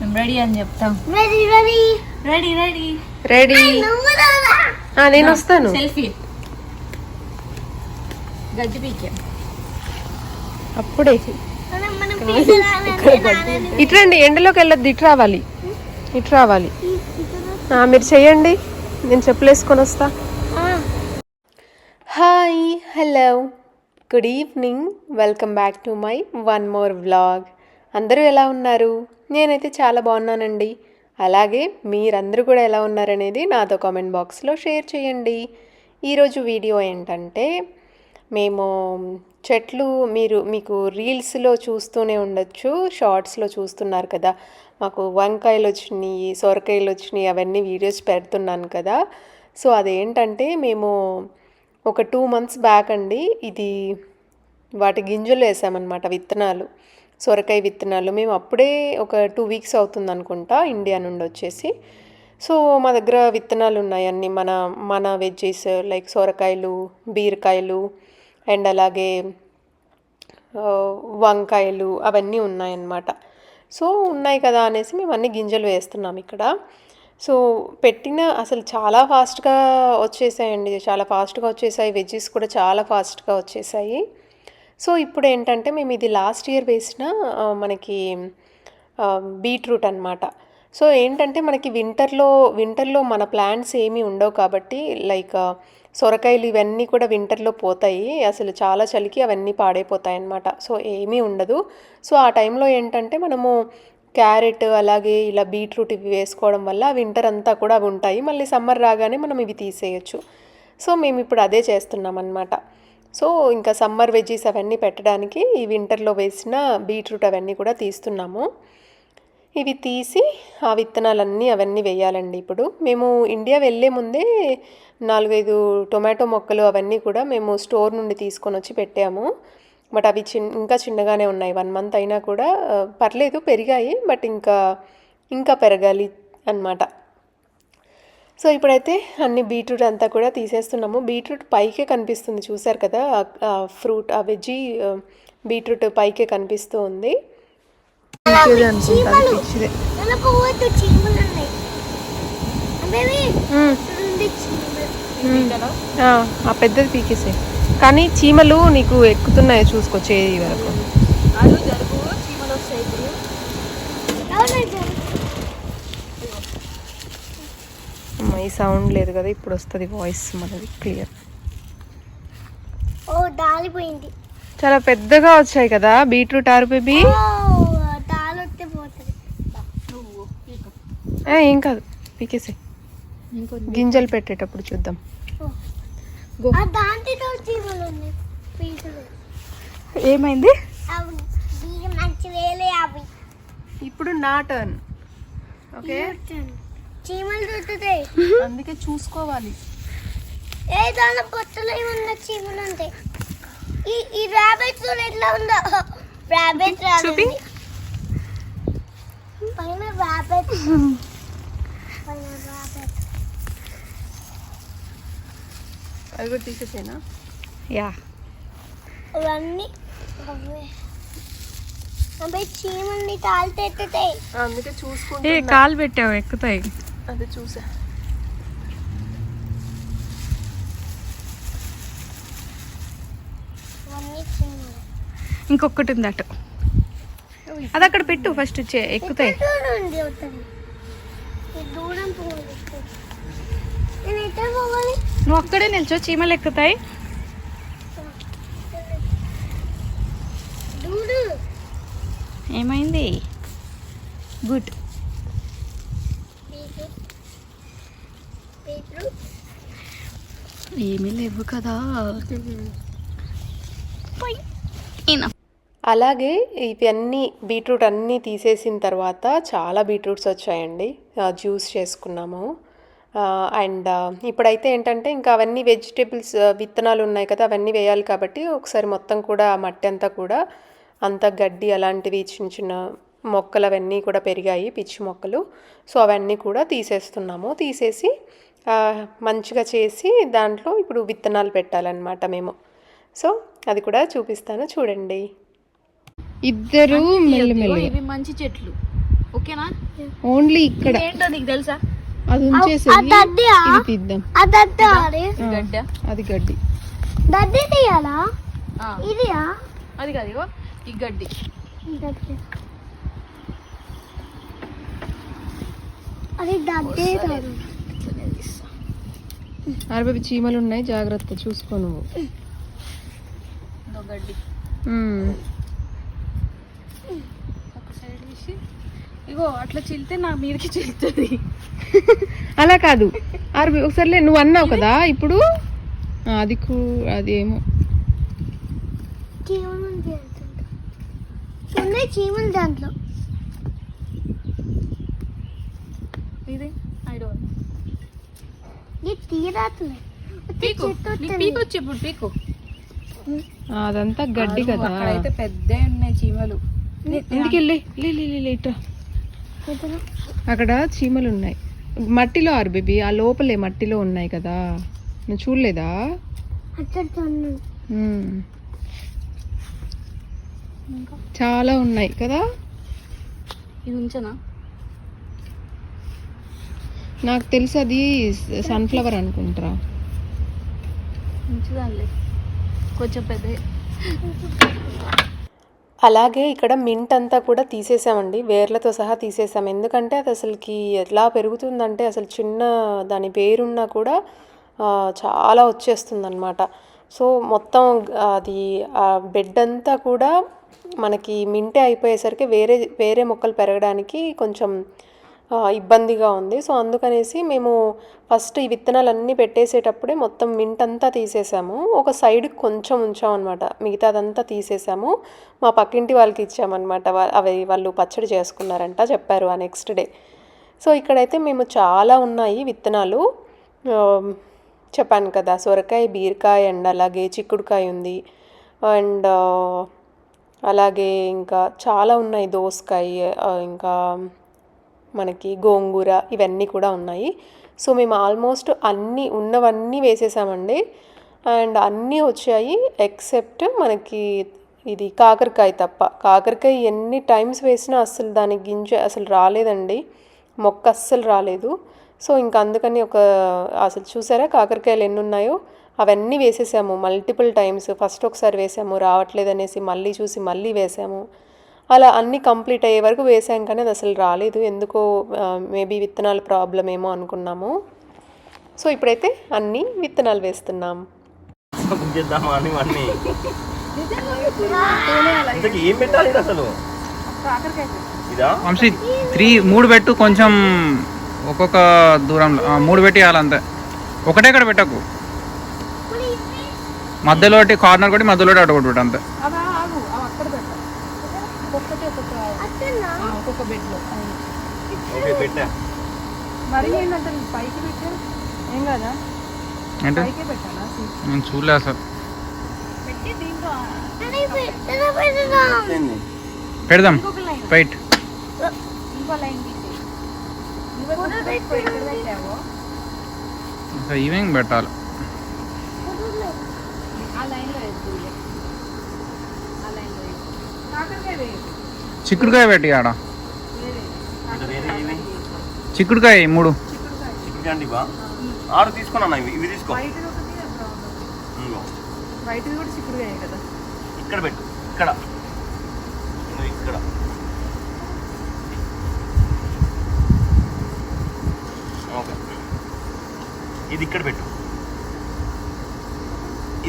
మేము రెడీ అని చెప్తాం. Ready ready. Ready ready ready నేను వస్తాను. సెల్ఫీ. గజ్జి పీకే. అప్పుడే. మనం మనం పిల్లలు ఇట్రండి ఎండలోకి వెళ్ళొద్దు ఇటు రావాలి. ఇటు రావాలి. ఆ, మీరు చెయ్యండి. నేను చెప్పులేసుకొని వస్తా. Hi hello good evening welcome back to my one more vlog అందరూ ఎలా ఉన్నారు? నేనైతే చాలా బాగున్నానండి. అలాగే మీరందరూ కూడా ఎలా ఉన్నారనేది నాతో కామెంట్ బాక్స్లో షేర్ చేయండి. ఈరోజు వీడియో ఏంటంటే మేము చెట్లు మీరు మీకు రీల్స్లో చూస్తూనే ఉండొచ్చు షార్ట్స్లో చూస్తున్నారు కదా. మాకు వంకాయలు వచ్చినాయి సొరకాయలు వచ్చినాయి అవన్నీ వీడియోస్ పెడుతున్నాను కదా. సో అదేంటంటే మేము ఒక టూ మంత్స్ బ్యాక్ అండి ఇది వాటి గింజలు వేసామన్నమాట విత్తనాలు. సొరకాయ విత్తనాలు. మేము అప్పుడే ఒక టూ వీక్స్ అవుతుంది అనుకుంటా ఇండియా నుండి వచ్చేసి. సో మా దగ్గర విత్తనాలు ఉన్నాయి అన్ని. మన మన వెజ్జెస్ లైక్ సొరకాయలు బీరకాయలు అండ్ అలాగే వంకాయలు అవన్నీ ఉన్నాయన్నమాట. సో ఉన్నాయి కదా అనేసి మేము అన్ని గింజలు వేస్తున్నాం ఇక్కడ. సో పెట్టిన అసలు చాలా ఫాస్ట్గా వచ్చేసాయండి. చాలా ఫాస్ట్గా వచ్చేసాయి. వెజ్జెస్ కూడా చాలా ఫాస్ట్గా వచ్చేసాయి. సో ఇప్పుడు ఏంటంటే మేము ఇది లాస్ట్ ఇయర్ వేసిన మనకి బీట్రూట్ అనమాట సో ఏంటంటే మనకి వింటర్లో వింటర్లో మన ప్లాంట్స్ ఏమీ ఉండవు కాబట్టి లైక్ సొరకాయలు ఇవన్నీ కూడా వింటర్లో పోతాయి. అసలు చాలా చలికి అవన్నీ పాడైపోతాయి అన్నమాట. సో ఏమీ ఉండదు. సో ఆ టైంలో ఏంటంటే మనము క్యారెట్ అలాగే ఇలా బీట్రూట్ ఇవి వేసుకోవడం వల్ల వింటర్ అంతా కూడా అవి ఉంటాయి. మళ్ళీ సమ్మర్ రాగానే మనం ఇవి తీసేయచ్చు. సో మేము ఇప్పుడు అదే చేస్తున్నాం అన్నమాట. సో ఇంకా సమ్మర్ వెజ్జీస్ అవన్నీ పెట్టడానికి ఈ వింటర్లో వేసిన బీట్రూట్ అవన్నీ కూడా తీస్తున్నాము. ఇవి తీసి ఆ విత్తనాలన్నీ అవన్నీ వేయాలండి ఇప్పుడు. మేము ఇండియా వెళ్ళే ముందే నాలుగైదు టొమాటో మొక్కలు అవన్నీ కూడా మేము స్టోర్ నుండి తీసుకొని వచ్చి పెట్టాము. బట్ అవి చిన్ ఇంకా చిన్నగానే ఉన్నాయి. వన్ మంత్ అయినా కూడా పర్లేదు పెరిగాయి బట్ ఇంకా ఇంకా పెరగాలి అన్నమాట. సో ఇప్పుడైతే అన్ని బీట్రూట్ అంతా కూడా తీసేస్తున్నాము. బీట్రూట్ పైకే కనిపిస్తుంది. చూసారు కదా? ఫ్రూట్ ఆ వెజ్జీ బీట్రూట్ పైకే కనిపిస్తూ ఉంది. ఆ, ఆ పెద్దది పీకేసే కానీ చీమలు నీకు ఎక్కుతున్నాయో చూసుకో చేయి వరకు. ఈ సౌండ్ లేదు కదా ఇప్పుడు వస్తుంది వాయిస్ మనది క్లియర్ ఓ దాలిపోయింది. చాలా పెద్దగా వచ్చాయి కదా బీట్రూట్ ఆరు బేబీ? ఓ దాలి వస్తే పోతుంది నువ్వు పీకు. ఏ, కాదు పీకేసే గింజలు పెట్టేటప్పుడు చూద్దాం. ఏమైంది? అవి ఇవి మంచి వేలే అవి. ఇప్పుడు నా టర్న్ ఓకే చీమలు చుట్టుతాయి అందుకే చూసుకోవాలి. ఏ దాని పొట్టలో ఏమన్నా చీమలు ఉంటాయి? ఈ ఈ రాబెట్ చూడు ఎట్లా ఉందో? రాబెట్ చూపి. పైన రాబెట్ పైన రాబెట్ అది కూడా తీసేసేనా? యా. అవన్నీ అవే. అవి చీమల్ని తాళితే ఎత్తుతాయి అందుకే చూసుకుంటే కాలు పెట్టావు ఎక్కుతాయి. అది చూసా. ఇంకొకటి ఉంది అటు. అది అక్కడ పెట్టు ఫస్ట్ ఎక్కుతాయి. ఇక్కడ చూడండి అవుతుంది ఈ దూరం పోవాలి. నేను ఎక్కడ పోవాలి? నువ్వు అక్కడే నిల్చో చీమలు ఎక్కుతాయి. దూడు. ఏమైంది? గుడ్ బీట్రూట్ బీట్రూట్ ఏమీ లేవు కదా. అలాగే ఇవన్నీ బీట్రూట్ అన్నీ తీసేసిన తర్వాత చాలా బీట్రూట్స్ వచ్చాయండి. జ్యూస్ చేసుకున్నాము. అండ్ ఇప్పుడైతే ఏంటంటే ఇంకా అవన్నీ వెజిటేబుల్స్ విత్తనాలు ఉన్నాయి కదా అవన్నీ వేయాలి కాబట్టి ఒకసారి మొత్తం కూడా ఆ మట్టి అంతా కూడా అంతా గడ్డి అలాంటివి చిన్న చిన్న మొక్కలు అవన్నీ కూడా పెరిగాయి పిచ్చి మొక్కలు. సో అవన్నీ కూడా తీసేస్తున్నాము. తీసేసి మంచిగా చేసి దాంట్లో ఇప్పుడు విత్తనాలు పెట్టాలన్నమాట మేము. సో అది కూడా చూపిస్తాను చూడండి. ఇద్దరు ఇవి మంచి చెట్లు. ఓకేనా? ఓన్లీ ఇక్కడ. ఏంటో నీకు తెలుసా? అది ఉంచేసి ఇది తీద్దాం. అది గడ్డ. అది గడ్డి. దద్ది తీయాలా? ఆ, ఇదియా? అది కాదు ఈ గడ్డి. అది అరవై చీమలు ఉన్నాయి జాగ్రత్త చూసుకో నువ్వు. ఇగో అట్లా చిల్తే నా మీదకి చిల్తుంది అలా కాదు. అరవై ఒకసారిలే నువ్వు అన్నావు కదా ఇప్పుడు? అది కూ అది ఏమో. చీమలు ఉంటాయి అనుకుంటా. ఉన్నాయి చీమలు దాంట్లో. ఇది? పీకు నీకు పీకు వచ్చి ఇప్పుడు పీకు ఆ, అదంతా గడ్డి కదా. అక్కడైతే పెద్ద ఉన్నాయి చీమలు. ఇట్రా. అక్కడ చీమలు ఉన్నాయి. మట్టిలో ఆరు బేబీ ఆ లోపలే మట్టిలో ఉన్నాయి కదా. నువ్వు చూడలేదా. చాలా ఉన్నాయి కదా? ఇది ఉంచనా? నాకు తెలుసు అది సన్ఫ్లవర్ అనుకుంటారా కొంచెం పెద్ద అలాగే ఇక్కడ మింట్ అంతా కూడా తీసేసామండి. వేర్లతో సహా తీసేసాం. ఎందుకంటే అది అసలుకి ఎలా పెరుగుతుందంటే అసలు చిన్న దాని వేరున్నా కూడా చాలా వచ్చేస్తుంది అనమాట సో మొత్తం అది ఆ బెడ్ అంతా కూడా మనకి మింటే అయిపోయేసరికి వేరే వేరే మొక్కలు పెరగడానికి కొంచెం ఇబ్బందిగా ఉంది. సో అందుకనేసి మేము ఫస్ట్ ఈ విత్తనాలన్నీ పెట్టేసేటప్పుడే మొత్తం మింట్ అంతా తీసేసాము. ఒక సైడ్ కొంచెం ఉంచామన్నమాట. మిగతాదంతా తీసేసాము. మా పక్కింటి వాళ్ళకి ఇచ్చామన్నమాట. అవి వాళ్ళు పచ్చడి చేసుకున్నారంట చెప్పారు ఆ నెక్స్ట్ డే. సో ఇక్కడైతే మేము చాలా ఉన్నాయి విత్తనాలు. చెప్పాను కదా సొరకాయ బీరకాయ అండ్ అలాగే చిక్కుడుకాయ ఉంది. అండ్ అలాగే ఇంకా చాలా ఉన్నాయి దోసకాయ ఇంకా మనకి గోంగూర ఇవన్నీ కూడా ఉన్నాయి. సో మేము ఆల్మోస్ట్ అన్నీ ఉన్నవన్నీ వేసేసామండి. అండ్ అన్నీ వచ్చాయి ఎక్సెప్ట్ మనకి ఇది కాకరకాయ తప్ప. కాకరకాయ ఎన్ని టైమ్స్ వేసినా అస్సలు దాని గింజ అసలు రాలేదండి. మొక్క అస్సలు రాలేదు. సో ఇంకా అందుకని ఒక అసలు చూసారా కాకరకాయలు ఎన్ని ఉన్నాయో అవన్నీ వేసేసాము. Multiple times. ఫస్ట్ ఒకసారి వేసాము. రావట్లేదు అనేసి మళ్ళీ చూసి మళ్ళీ వేసాము. అలా అన్నీ కంప్లీట్ అయ్యే వరకు వేసాం కానీ అది అసలు రాలేదు. ఎందుకో మేబీ విత్తనాల ప్రాబ్లం ఏమో అనుకున్నాము. సో ఇప్పుడైతే అన్నీ విత్తనాలు వేస్తున్నాం. ఏం పెట్టాలి అసలు? ఇదా? వంశీ త్రీ మూడు పెట్టు కొంచెం ఒక్కొక్క దూరంలో మూడు పెట్టి అంతే. ఒకటే ఇక్కడ పెట్టకు. మధ్యలో ఒకటి కార్నర్ కొట్టి మధ్యలో అటు ఒకటి పెట్టు అంతే అవి ఆగు అవి అక్కడ పెట్టా ఒక్కొక్కటి ఒక్కొక్క ఆ, ఒక్కొక్క బెడ్లో. మరి ఏంటంటే పైకి పెట్టా ఏం కదా? అంటే నేను చూడలే అసలు? పెడదాం. ఇంకా ఈవినింగ్ పెట్టాలి? ఆ లైన్లో కాకరకాయ చిక్కుడుకాయ పెట్టి ఆడ. చిక్కుడుకాయ మూడు. ఆరు తీసుకున్నా ఇవి? ఇవి తీసుకో. వైట్ ఒకటి బ్రౌన్ ఒకటి ఇంగో. వైట్ కూడా చిక్కుడుకాయ కదా. ఇక్కడ పెట్టు. ఇక్కడ. ఇక్కడ. ఓకే. ఇది ఇక్కడ పెట్టు.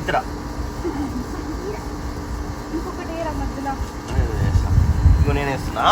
ఇతర. ఇంకొకటి మధ్యలో. ఇగో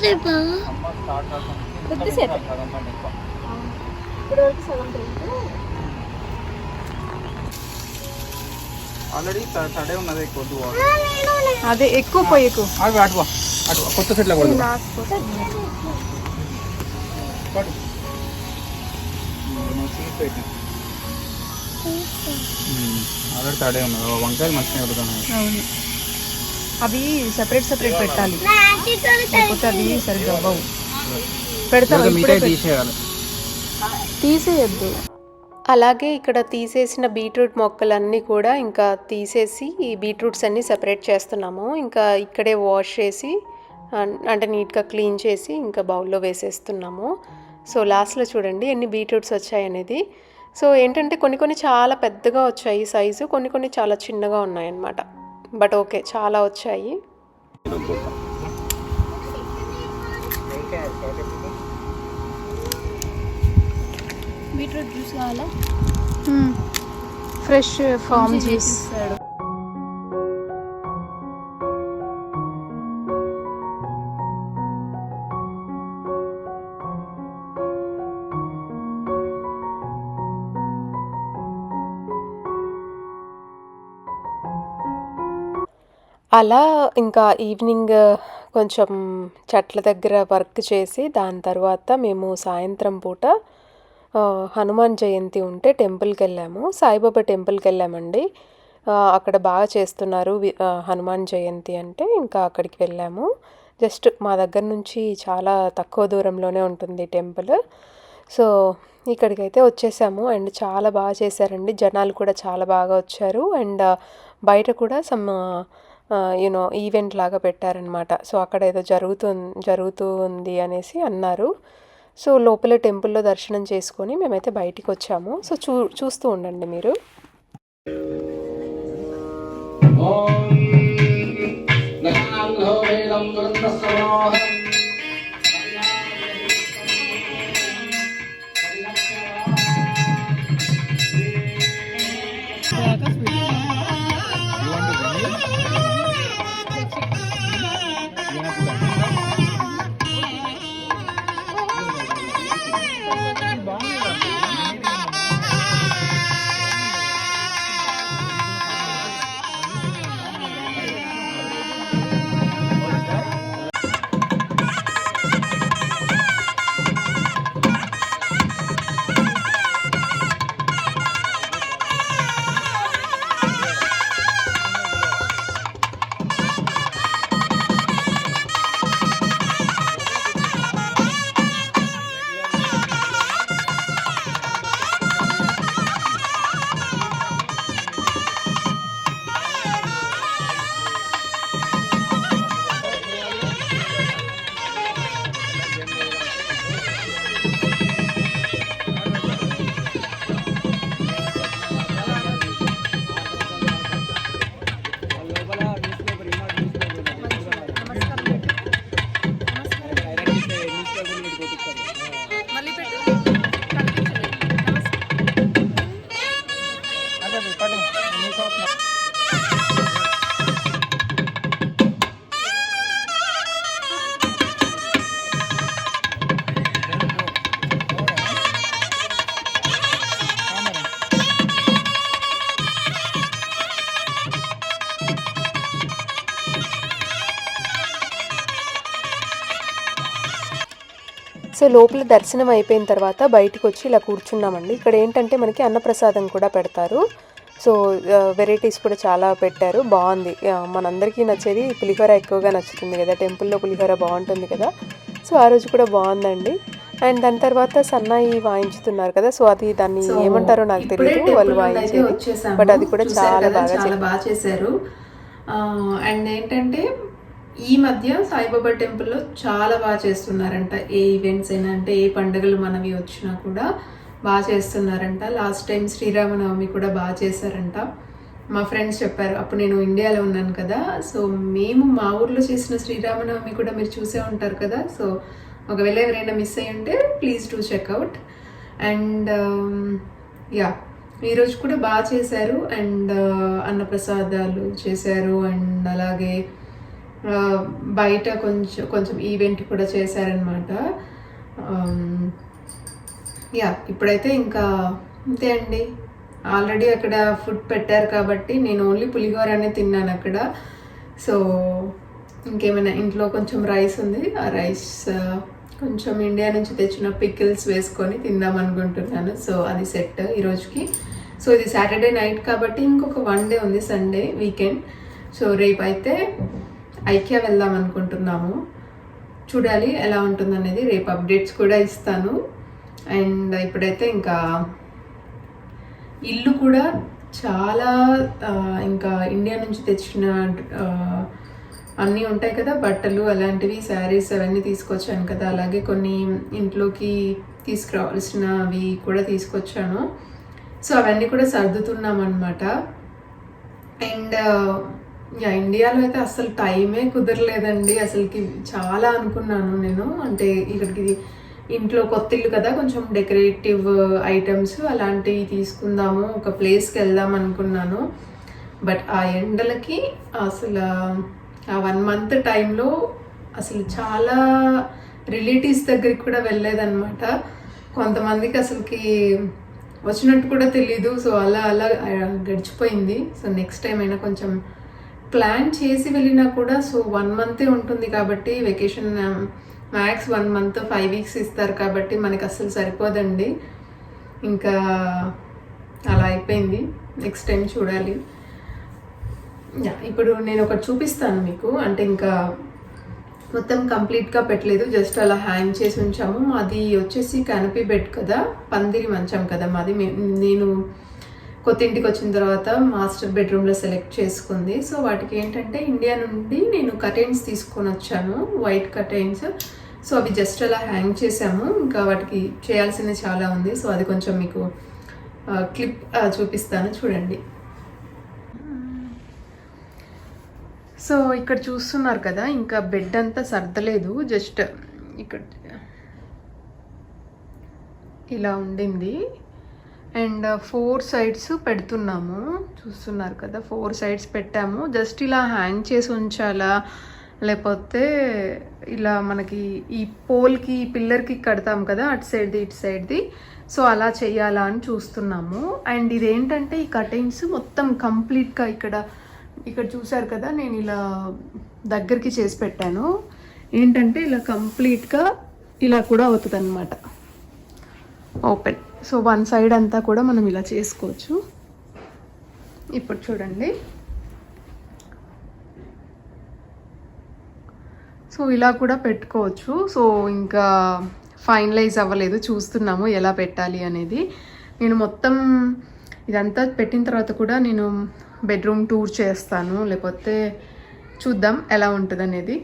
సేపు ఆల్రెడీ తడే ఉన్నది కొద్దు అదే ఎక్కువ పోయి ఎక్కువ. అటు కొత్త సెట్లో ఆల్రెడీ తడే ఉన్నది. వంకాయలు మంచిగా అవును. అవి సెపరేట్ సెపరేట్ పెట్టాలి. లేకపోతే అవి సరిగ్గా అవ్వవు. పెడతాం తీసేయద్దు. అలాగే ఇక్కడ తీసేసిన బీట్రూట్ మొక్కలన్నీ కూడా ఇంకా తీసేసి ఈ బీట్రూట్స్ అన్నీ సెపరేట్ చేస్తున్నాము. ఇంకా ఇక్కడే వాష్ చేసి అంటే నీట్గా క్లీన్ చేసి ఇంకా బౌల్లో వేసేస్తున్నాము. సో లాస్ట్లో చూడండి ఎన్ని బీట్రూట్స్ వచ్చాయి అనేది. సో ఏంటంటే కొన్ని కొన్ని చాలా పెద్దగా వచ్చాయి సైజు కొన్ని కొన్ని చాలా చిన్నగా ఉన్నాయన్నమాట. బట్ ఓకే చాలా వచ్చాయి. బీట్రూట్ జ్యూస్ కావాలా? Fresh farm juice. అలా ఇంకా ఈవినింగ్ కొంచెం చెట్ల దగ్గర వర్క్ చేసి దాని తర్వాత మేము సాయంత్రం పూట హనుమాన్ జయంతి ఉంటే టెంపుల్కి వెళ్ళాము. సాయిబాబా టెంపుల్కి వెళ్ళామండి. అక్కడ బాగా చేస్తున్నారు హనుమాన్ జయంతి అంటే ఇంకా అక్కడికి వెళ్ళాము. జస్ట్ మా దగ్గర నుంచి చాలా తక్కువ దూరంలోనే ఉంటుంది టెంపుల్. సో ఇక్కడికైతే వచ్చేసాము. అండ్ చాలా బాగా చేశారండి. జనాలు కూడా చాలా బాగా వచ్చారు. అండ్ బయట కూడా సమ్ యూనో ఈవెంట్ లాగా పెట్టారనమాట సో అక్కడ ఏదో జరుగుతు జరుగుతూ ఉంది అనేసి అన్నారు. సో లోపల టెంపుల్లో దర్శనం చేసుకొని మేమైతే బయటికి వచ్చాము. సో చూ చూస్తూ ఉండండి మీరు. సో లోపల దర్శనం అయిపోయిన తర్వాత బయటికి వచ్చి ఇలా కూర్చున్నామండి. ఇక్కడ ఏంటంటే మనకి అన్నప్రసాదం కూడా పెడతారు. సో వెరైటీస్ కూడా చాలా పెట్టారు. బాగుంది. మనందరికీ నచ్చేది పులిహోర ఎక్కువగా నచ్చుతుంది కదా. టెంపుల్లో పులిహోర బాగుంటుంది కదా. సో ఆ రోజు కూడా బాగుందండి. అండ్ దాని తర్వాత సన్నాయి వాయించుతున్నారు కదా. సో అది దాన్ని ఏమంటారో నాకు తెలియదు వాళ్ళు వాయించేది. బట్ అది కూడా చాలా బాగా చాలా బాగా చేశారు. అండ్ ఏంటంటే ఈ మధ్య సాయిబాబా టెంపుల్లో చాలా బాగా చేస్తున్నారంట. ఏ ఈవెంట్స్ అయినా అంటే ఏ పండుగలు మనవి వచ్చినా కూడా బాగా చేస్తున్నారంట. లాస్ట్ టైం శ్రీరామనవమి కూడా బాగా చేశారంట. మా ఫ్రెండ్స్ చెప్పారు అప్పుడు నేను ఇండియాలో ఉన్నాను కదా సో మేము మా ఊర్లో చేసిన శ్రీరామనవమి కూడా మీరు చూసే ఉంటారు కదా సో ఒకవేళ ఎవరైనా మిస్ అయ్యి ఉంటే please do check out and yeah ఈరోజు కూడా బాగా చేశారు. అండ్ uh, అన్నప్రసాదాలు చేశారు. అండ్ అలాగే బయట కొంచెం కొంచెం ఈవెంట్ కూడా చేశారనమాట యా ఇప్పుడైతే ఇంకా అంతే అండి. ఆల్రెడీ అక్కడ ఫుడ్ పెట్టారు కాబట్టి నేను ఓన్లీ పులిహోరనే తిన్నాను అక్కడ. సో ఇంకేమైనా ఇంట్లో కొంచెం రైస్ ఉంది. ఆ రైస్ కొంచెం ఇండియా నుంచి తెచ్చిన పికిల్స్ వేసుకొని తిందాం అనుకుంటున్నాను. సో అది సెట్ ఈరోజుకి సో ఇది సాటర్డే నైట్ కాబట్టి ఇంకొక వన్ డే ఉంది సండే వీకెండ్ సో రేపు అయితే ఐక్యా వెళ్దాం అనుకుంటున్నాము. చూడాలి ఎలా ఉంటుందనేది రేపు అప్డేట్స్ కూడా ఇస్తాను. అండ్ ఇప్పుడైతే ఇంకా ఇల్లు కూడా చాలా ఇంకా ఇండియా నుంచి తెచ్చిన అన్నీ ఉంటాయి కదా బట్టలు అలాంటివి శారీస్ అవన్నీ తీసుకొచ్చాను కదా. అలాగే కొన్ని ఇంట్లోకి తీసుకురావాల్సినవి కూడా తీసుకొచ్చాను. సో అవన్నీ కూడా సర్దుతున్నాం అనమాట అండ్ యా ఇండియాలో అయితే అసలు టైమే కుదరలేదండి. అసలుకి చాలా అనుకున్నాను నేను. అంటే ఇక్కడికి ఇంట్లో కొత్త ఇల్లు కదా కొంచెం డెకరేటివ్ ఐటమ్స్ అలాంటివి తీసుకుందాము ఒక ప్లేస్కి వెళ్దాం అనుకున్నాను. బట్ ఆ ఎండలకి అసలు ఆ వన్ మంత్ టైంలో అసలు చాలా రిలేటివ్స్ దగ్గరికి కూడా వెళ్ళలేదన్నమాట. కొంతమందికి అసలుకి వచ్చినట్టు కూడా తెలీదు. సో అలా అలా గడిచిపోయింది. సో నెక్స్ట్ టైం అయినా కొంచెం ప్లాన్ చేసి వెళ్ళినా కూడా సో వన్ మంతే ఉంటుంది కాబట్టి vacation max um, one month five weeks ఇస్తారు కాబట్టి మనకి అస్సలు సరిపోదండి. ఇంకా అలా అయిపోయింది. నెక్స్ట్ టైం చూడాలి. ఇప్పుడు నేను ఒకటి చూపిస్తాను మీకు. అంటే ఇంకా మొత్తం కంప్లీట్గా పెట్టలేదు. జస్ట్ అలా హ్యాంగ్ చేసి ఉంచాము. అది వచ్చేసి కనిపి బెడ్ కదా పందిరి మంచం కదా మాది. నేను కొత్త ఇంటికి వచ్చిన తర్వాత మాస్టర్ బెడ్రూమ్లో సెలెక్ట్ చేసుకుంది. సో వాటికి ఏంటంటే ఇండియా నుండి నేను కటైన్స్ తీసుకొని వచ్చాను వైట్ కటైన్స్ సో అవి జస్ట్ అలా హ్యాంగ్ చేసాము ఇంకా వాటికి చేయాల్సింది చాలా ఉంది. సో అది కొంచెం మీకు క్లిప్ చూపిస్తాను. చూడండి. సో ఇక్కడ చూస్తున్నారు కదా ఇంకా బెడ్ అంతా సర్దలేదు. జస్ట్ ఇక్కడ ఇలా ఉండింది. అండ్ ఫోర్ సైడ్స్ పెడుతున్నాము. చూస్తున్నారు కదా ఫోర్ సైడ్స్ పెట్టాము. జస్ట్ ఇలా హ్యాంగ్ చేసి ఉంచాలా లేకపోతే ఇలా మనకి ఈ పోల్కి పిల్లర్కి కడతాం కదా అటు సైడ్ది ఇటు సైడ్ది సో అలా చేయాలా అని చూస్తున్నాము. అండ్ ఇదేంటంటే ఈ కటింగ్స్ మొత్తం కంప్లీట్గా ఇక్కడ ఇక్కడ చూసారు కదా నేను ఇలా దగ్గరికి చేసి పెట్టాను. ఏంటంటే ఇలా కంప్లీట్గా ఇలా కూడా అవుతుంది ఓపెన్. సో వన్ సైడ్ అంతా కూడా మనం ఇలా చేసుకోవచ్చు. ఇప్పుడు చూడండి. సో ఇలా కూడా పెట్టుకోవచ్చు. సో ఇంకా ఫైనలైజ్ అవ్వలేదు. చూస్తున్నాము ఎలా పెట్టాలి అనేది. నేను మొత్తం ఇదంతా పెట్టిన తర్వాత కూడా నేను బెడ్రూమ్ టూర్ చేస్తాను. లేకపోతే చూద్దాం ఎలా ఉంటుంది అనేది